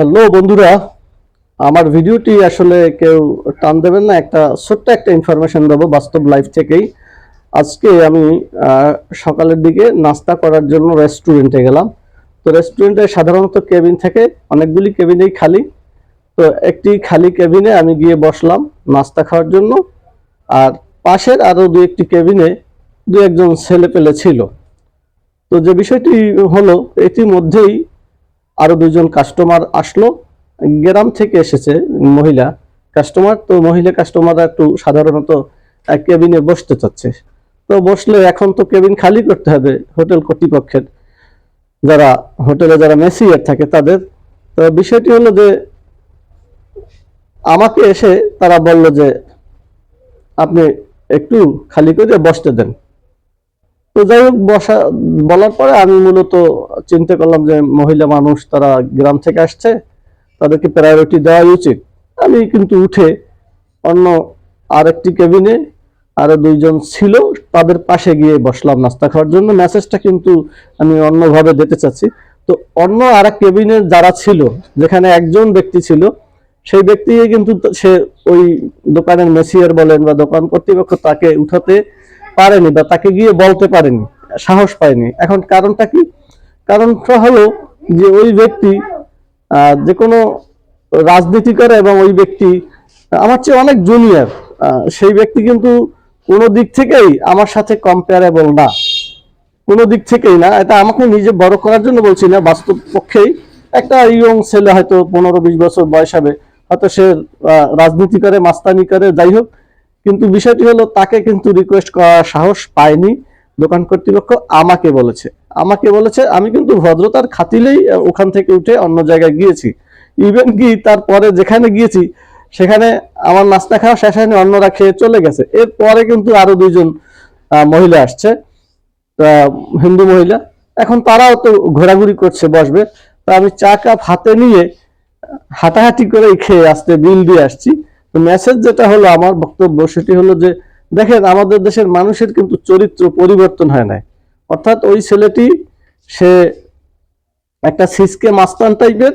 Hello বন্ধুরা, আমার ভিডিওটি আসলে কেউ টান দেবেন না, একটা ছোট্ট একটা ইনফরমেশন দেবো বাস্তব লাইফ থেকেই। আজকে আমি সকালের দিকে নাস্তা করার জন্য রেস্টুরেন্টে গেলাম। তো রেস্টুরেন্টে সাধারণত কেবিন থাকে, অনেকগুলি কেবিনেই খালি। তো একটি খালি কেবিনে আমি গিয়ে বসলাম নাস্তা খাওয়ার জন্য। আর পাশের আরও দু একটি কেবিনে দু একজন ছেলে পেলে ছিল। তো যে বিষয়টি হলো ইতিমধ্যেই আরও দুজন কাস্টমার আসলো। গ্রাম থেকে এসেছে মহিলা। কাস্টমার তো মহিলা কাস্টমাররা একটু সাধারণত কেবিনে বসতে চাচ্ছে। তো বসলে এখন তো কেবিন খালি করতে হবে হোটেল কর্তৃপক্ষের। যারা হোটেলে যারা মেসিয়ার থাকে তাদের। তো বিষয়টি হলো যে, আমাকে এসে তারা বলল যে, আপনি একটু খালি করে বসতে দেন। তো যাই হোক, বসা, বলার পরে আমি মূলত চিন্তা করলাম যে মহিলা মানুষ তারা গ্রাম থেকে আসছে, তাদেরকে প্রায়োরিটি দেওয়া উচিত। আমি কিন্তু উঠে অন্য আরেকটি কেবিনে আরও দুইজন ছিল, তাদের পাশে গিয়ে বসলাম নাস্তা খাওয়ার জন্য। মেসেজটা কিন্তু আমি অন্যভাবে দিতে চাচ্ছি। তো অন্য আর এক কেবিনে যারা ছিল, যেখানে একজন ব্যক্তি ছিল, সেই ব্যক্তি কিন্তু সে ওই দোকানের মেসিয়ার বলেন বা দোকান কর্তৃপক্ষ তাকে উঠাতে পারেনি বা তাকে গিয়ে বলতে পারেনি, সাহস পায়নি। এখন কারণটা কি? কারণটা হলো যে ওই ব্যক্তি যে কোনো রাজনীতি করে এবং ওই ব্যক্তি, আমার চেয়ে অনেক জুনিয়র সেই ব্যক্তি কিন্তু কোনো দিক থেকেই আমার সাথে কম্পেয়ারেবল না। কোনো দিক থেকেই না, এটা আমাকে নিজে বড় করার জন্য বলছি না, বাস্তব পক্ষেই একটা ইয়ং ছেলে হয়তো পনেরো বিশ বছর বয়স হবে, হয়তো সে রাজনীতি করে, মাস্তানি করে, যাই হোক কিন্তু বিষয়টি হলো, তাকে কিন্তু রিকোয়েস্ট করার সাহস পায়নি দোকান কর্তৃপক্ষ, আমাকে বলেছে। আমাকে বলেছে, আমি কিন্তু ভদ্রতার খাতিলেই ওখান থেকে উঠে অন্য জায়গায় গিয়েছি। ইভেন কি তারপরে যেখানে গিয়েছি, সেখানে আমার নাস্তা খাওয়া শেষ হয়নি, অন্যরা খেয়ে চলে গেছে। এরপরে কিন্তু আরও দুইজন মহিলা আসছে হিন্দু মহিলা। এখন তারাও তো ঘোরাঘুরি করছে, বসবে। তা আমি চা, কাপ হাতে নিয়ে, হাঁটাহাঁটি করে খেয়ে আসতে, বিল দিয়ে আসছি। মেসেজ যেটা হলো আমার বক্তব্য সেটি হলো যে, দেখেন আমাদের দেশের মানুষের কিন্তু চরিত্র পরিবর্তন হয় নাই। অর্থাৎ ওই ছেলেটি, সে একটা সিসকে মাস্তান টাইপের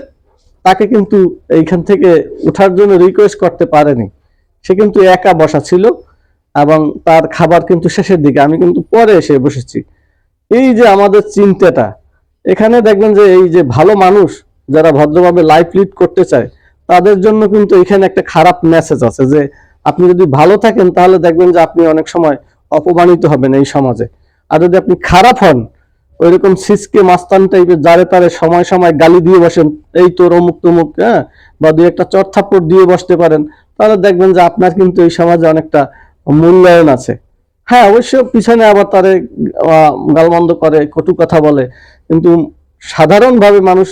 তাকে কিন্তু এইখান থেকে ওঠার জন্য রিকোয়েস্ট করতে পারেনি। সে কিন্তু একা বসা ছিল এবং তার খাবার কিন্তু শেষের দিকে, আমি কিন্তু পরে এসে বসেছি। এই যে আমাদের চিন্তাটা, এখানে দেখবেন যে এই যে ভালো মানুষ যারা ভদ্রভাবে লাইফ লিড করতে চায় তাদের জন্য কিন্তু এখানে একটা খারাপ মেসেজ আছে যে, আপনি যদি ভালো থাকেন তাহলে দেখবেন যে আপনি অনেক সময় অপমানিত হবেন এই সমাজে। আর যদি আপনি খারাপ হন, ওইরকম সিসকে মাস্তান টাইপের যারে তারে সময় সময় গালি দিয়ে বসেন, এই তোর অমুক তমুক হ্যাঁ বা দুই একটা চড়থাপ্পড় দিয়ে বসতে পারেন, তাহলে দেখবেন যে আপনার কিন্তু এই সমাজে অনেকটা মূল্যায়ন আছে। হ্যাঁ অবশ্য পিছনে আবার তারে গালমন্দ করে, কটু কথা বলে, কিন্তু সাধারণভাবে মানুষ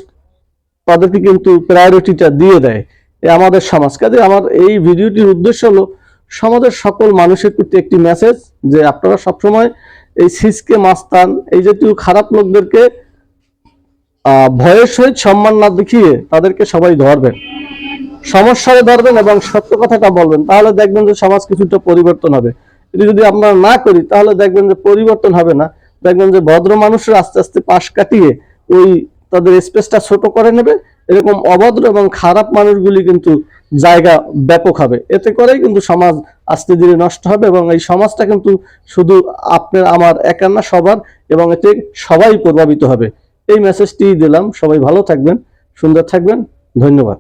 তাদেরকে কিন্তু প্রায়োরিটিটা দিয়ে দেয় আমাদের সমাজ। কাজে আমার এই ভিডিওটির উদ্দেশ্য হলো, সমাজের সকল মানুষের প্রতি একটি মেসেজ যে আপনারা সবসময় এই সিসকে মাস্তান, এই জাতীয় খারাপ লোকদেরকে ভয়ের সহিত সম্মান না দেখিয়ে তাদেরকে সবাই ধরবেন। সমস্যায় ধরবেন এবং সত্য কথাটা বলবেন, তাহলে দেখবেন যে সমাজ কিছুটা পরিবর্তন হবে। এটি যদি আমরা না করি, তাহলে দেখবেন যে পরিবর্তন হবে না। দেখবেন যে ভদ্র মানুষরা আস্তে আস্তে পাশ কাটিয়ে ওই তাদের স্পেসটা ছোট করে নেবে। এরকম অভদ্র এবং খারাপ মানুষগুলি কিন্তু জায়গা ব্যাপক হবে। এতে করেই কিন্তু সমাজ আস্তে ধীরে নষ্ট হবে এবং এই সমাজটা কিন্তু শুধু আপনার, আমার, একার না, সবার এবং এতে সবাই প্রভাবিত হবে। এই মেসেজটি দিলাম। সবাই ভালো থাকবেন, সুন্দর থাকবেন। ধন্যবাদ।